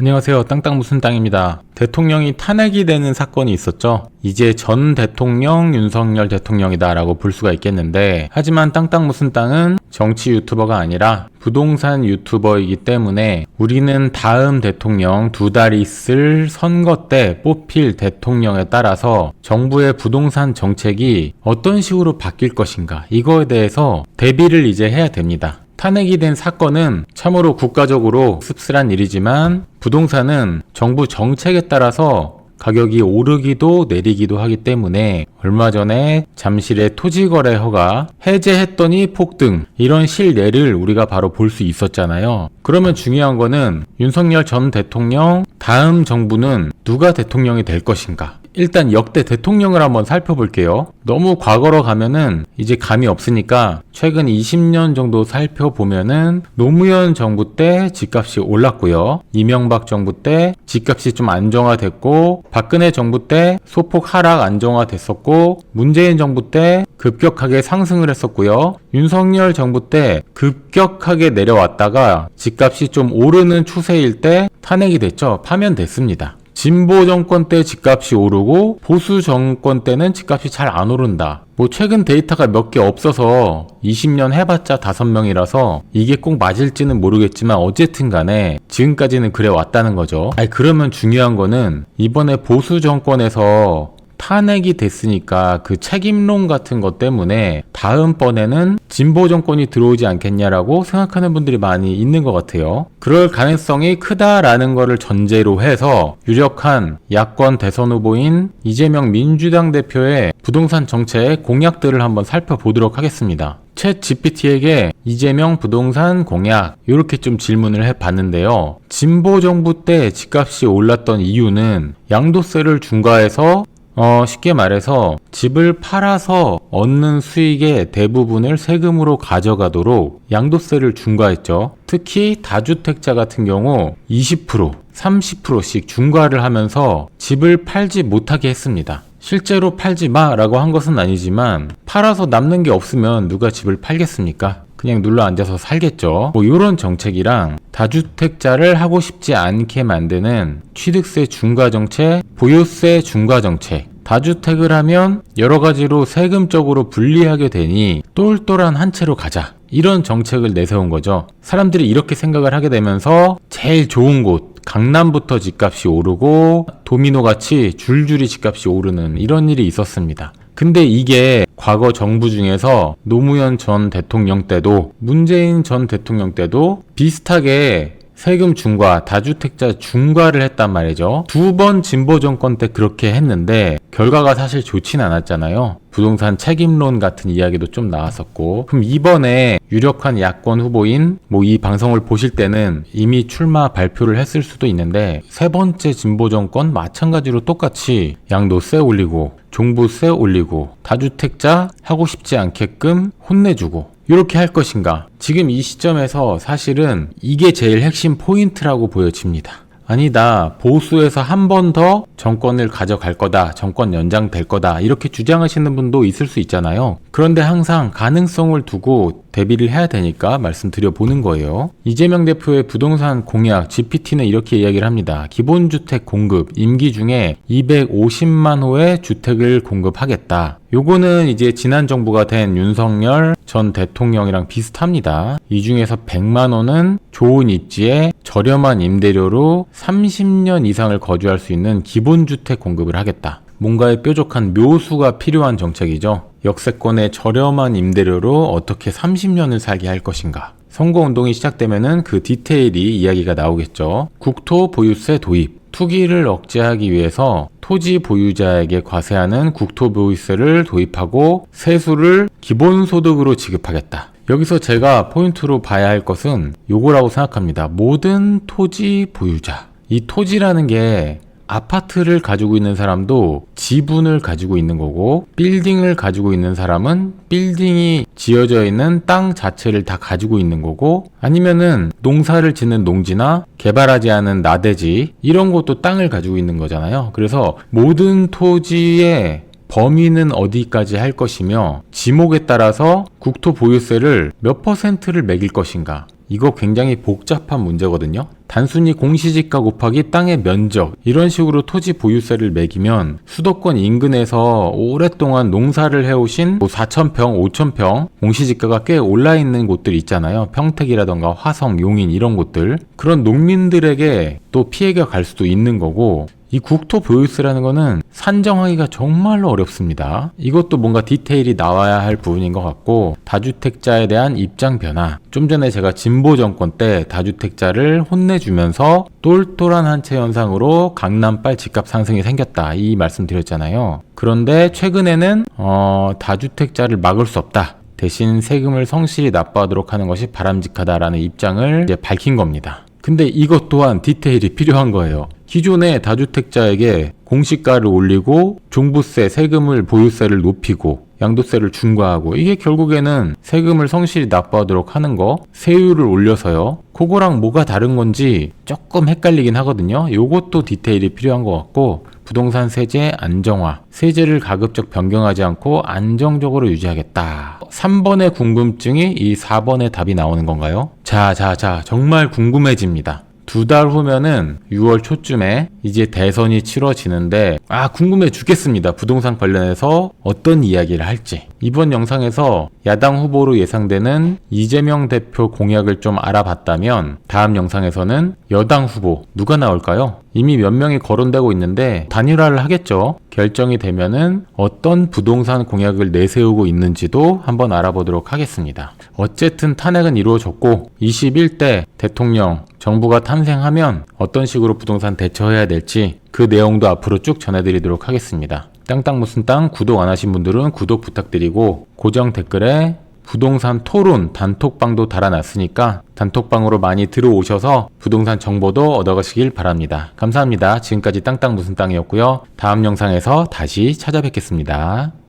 안녕하세요. 땅땅 무슨 땅입니다. 대통령이 탄핵이 되는 사건이 있었죠. 이제 전 대통령 윤석열 대통령이다라고 볼 수가 있겠는데 하지만 땅땅 무슨 땅은 정치 유튜버가 아니라 부동산 유튜버이기 때문에 우리는 다음 대통령 두 달 있을 선거 때 뽑힐 대통령에 따라서 정부의 부동산 정책이 어떤 식으로 바뀔 것인가 이거에 대해서 대비를 이제 해야 됩니다. 탄핵이 된 사건은 참으로 국가적으로 씁쓸한 일이지만 부동산은 정부 정책에 따라서 가격이 오르기도 내리기도 하기 때문에 얼마 전에 잠실의 토지거래 허가 해제했더니 폭등 이런 실례를 우리가 바로 볼 수 있었잖아요. 그러면 중요한 거는 윤석열 전 대통령 다음 정부는 누가 대통령이 될 것인가? 일단 역대 대통령을 한번 살펴볼게요. 너무 과거로 가면은 이제 감이 없으니까 최근 20년 정도 살펴보면은 노무현 정부 때 집값이 올랐고요. 이명박 정부 때 집값이 좀 안정화됐고 박근혜 정부 때 소폭 하락 안정화됐었고 문재인 정부 때 급격하게 상승을 했었고요. 윤석열 정부 때 급격하게 내려왔다가 집값이 좀 오르는 추세일 때 탄핵이 됐죠. 파면됐습니다. 진보 정권 때 집값이 오르고 보수 정권 때는 집값이 잘 안 오른다. 뭐 최근 데이터가 몇 개 없어서 20년 해봤자 5명이라서 이게 꼭 맞을지는 모르겠지만 어쨌든 간에 지금까지는 그래 왔다는 거죠. 아니 그러면 중요한 거는 이번에 보수 정권에서 탄핵이 됐으니까 그 책임론 같은 것 때문에 다음번에는 진보 정권이 들어오지 않겠냐라고 생각하는 분들이 많이 있는 것 같아요. 그럴 가능성이 크다라는 것을 전제로 해서 유력한 야권 대선 후보인 이재명 민주당 대표의 부동산 정책 공약들을 한번 살펴보도록 하겠습니다. 챗 GPT에게 이재명 부동산 공약 이렇게 좀 질문을 해봤는데요. 진보 정부 때 집값이 올랐던 이유는 양도세를 중과해서 어, 쉽게 말해서 집을 팔아서 얻는 수익의 대부분을 세금으로 가져가도록 양도세를 중과했죠. 특히 다주택자 같은 경우 20%, 30%씩 중과를 하면서 집을 팔지 못하게 했습니다. 실제로 팔지 마라고 한 것은 아니지만 팔아서 남는 게 없으면 누가 집을 팔겠습니까? 그냥 눌러 앉아서 살겠죠. 뭐 이런 정책이랑 다주택자를 하고 싶지 않게 만드는 취득세 중과 정책, 보유세 중과 정책, 다주택을 하면 여러 가지로 세금적으로 불리하게 되니 똘똘한 한 채로 가자. 이런 정책을 내세운 거죠. 사람들이 이렇게 생각을 하게 되면서 제일 좋은 곳, 강남부터 집값이 오르고 도미노 같이 줄줄이 집값이 오르는 이런 일이 있었습니다. 근데 이게 과거 정부 중에서 노무현 전 대통령 때도 문재인 전 대통령 때도 비슷하게 세금 중과, 다주택자 중과를 했단 말이죠. 두 번 진보 정권 때 그렇게 했는데 결과가 사실 좋진 않았잖아요. 부동산 책임론 같은 이야기도 좀 나왔었고 그럼 이번에 유력한 야권 후보인 뭐 이 방송을 보실 때는 이미 출마 발표를 했을 수도 있는데 세 번째 진보 정권 마찬가지로 똑같이 양도세 올리고 종부세 올리고 다주택자 하고 싶지 않게끔 혼내주고 이렇게 할 것인가? 지금 이 시점에서 사실은 이게 제일 핵심 포인트라고 보여집니다. 아니다. 보수에서 한 번 더 정권을 가져갈 거다. 정권 연장 될 거다. 이렇게 주장하시는 분도 있을 수 있잖아요. 그런데 항상 가능성을 두고 대비를 해야 되니까 말씀드려 보는 거예요. 이재명 대표의 부동산 공약 GPT는 이렇게 이야기를 합니다. 기본주택 공급 임기 중에 250만 호의 주택을 공급하겠다. 요거는 이제 지난 정부가 된 윤석열 전 대통령이랑 비슷합니다. 이 중에서 100만 원은 좋은 입지에 저렴한 임대료로 30년 이상을 거주할 수 있는 기본주택 공급을 하겠다. 뭔가의 뾰족한 묘수가 필요한 정책이죠. 역세권의 저렴한 임대료로 어떻게 30년을 살게 할 것인가. 선거운동이 시작되면은 그 디테일이 이야기가 나오겠죠. 국토 보유세 도입. 투기를 억제하기 위해서 토지 보유자에게 과세하는 국토 보유세를 도입하고 세수를 기본소득으로 지급하겠다. 여기서 제가 포인트로 봐야 할 것은 요거라고 생각합니다. 모든 토지 보유자. 이 토지라는 게 아파트를 가지고 있는 사람도 지분을 가지고 있는 거고 빌딩을 가지고 있는 사람은 빌딩이 지어져 있는 땅 자체를 다 가지고 있는 거고 아니면은 농사를 짓는 농지나 개발하지 않은 나대지 이런 것도 땅을 가지고 있는 거잖아요. 그래서 모든 토지의 범위는 어디까지 할 것이며 지목에 따라서 국토 보유세를 몇 퍼센트를 매길 것인가 이거 굉장히 복잡한 문제거든요. 단순히 공시지가 곱하기 땅의 면적 이런 식으로 토지 보유세를 매기면 수도권 인근에서 오랫동안 농사를 해오신 뭐 4,000평, 5,000평 공시지가가 꽤 올라 있는 곳들 있잖아요. 평택이라던가 화성, 용인 이런 곳들 그런 농민들에게 또 피해가 갈 수도 있는 거고 이 국토 보유세라는 거는 산정하기가 정말로 어렵습니다. 이것도 뭔가 디테일이 나와야 할 부분인 것 같고 다주택자에 대한 입장 변화. 좀 전에 제가 진보 정권 때 다주택자를 혼내주면서 똘똘한 한채 현상으로 강남빨 집값 상승이 생겼다. 이 말씀 드렸잖아요. 그런데 최근에는 어, 다주택자를 막을 수 없다. 대신 세금을 성실히 납부하도록 하는 것이 바람직하다라는 입장을 이제 밝힌 겁니다. 근데 이것 또한 디테일이 필요한 거예요. 기존의 다주택자에게 공시가를 올리고 종부세, 세금을 보유세를 높이고 양도세를 중과하고 이게 결국에는 세금을 성실히 납부하도록 하는 거 세율을 올려서요. 그거랑 뭐가 다른 건지 조금 헷갈리긴 하거든요. 요것도 디테일이 필요한 것 같고 부동산 세제 안정화, 세제를 가급적 변경하지 않고 안정적으로 유지하겠다. 3번의 궁금증이 이 4번의 답이 나오는 건가요? 자, 자, 자, 정말 궁금해집니다. 두 달 후면은 6월 초쯤에 이제 대선이 치러지는데 아 궁금해 죽겠습니다. 부동산 관련해서 어떤 이야기를 할지. 이번 영상에서 야당 후보로 예상되는 이재명 대표 공약을 좀 알아봤다면 다음 영상에서는 여당 후보 누가 나올까요? 이미 몇 명이 거론되고 있는데 단일화를 하겠죠. 결정이 되면은 어떤 부동산 공약을 내세우고 있는지도 한번 알아보도록 하겠습니다. 어쨌든 탄핵은 이루어졌고 21대 대통령 정부가 탄생하면 어떤 식으로 부동산 대처해야 될지 그 내용도 앞으로 쭉 전해드리도록 하겠습니다. 땅땅 무슨 땅 구독 안 하신 분들은 구독 부탁드리고 고정 댓글에 부동산 토론 단톡방도 달아놨으니까 단톡방으로 많이 들어오셔서 부동산 정보도 얻어가시길 바랍니다. 감사합니다. 지금까지 땅땅 무슨 땅이었고요. 다음 영상에서 다시 찾아뵙겠습니다.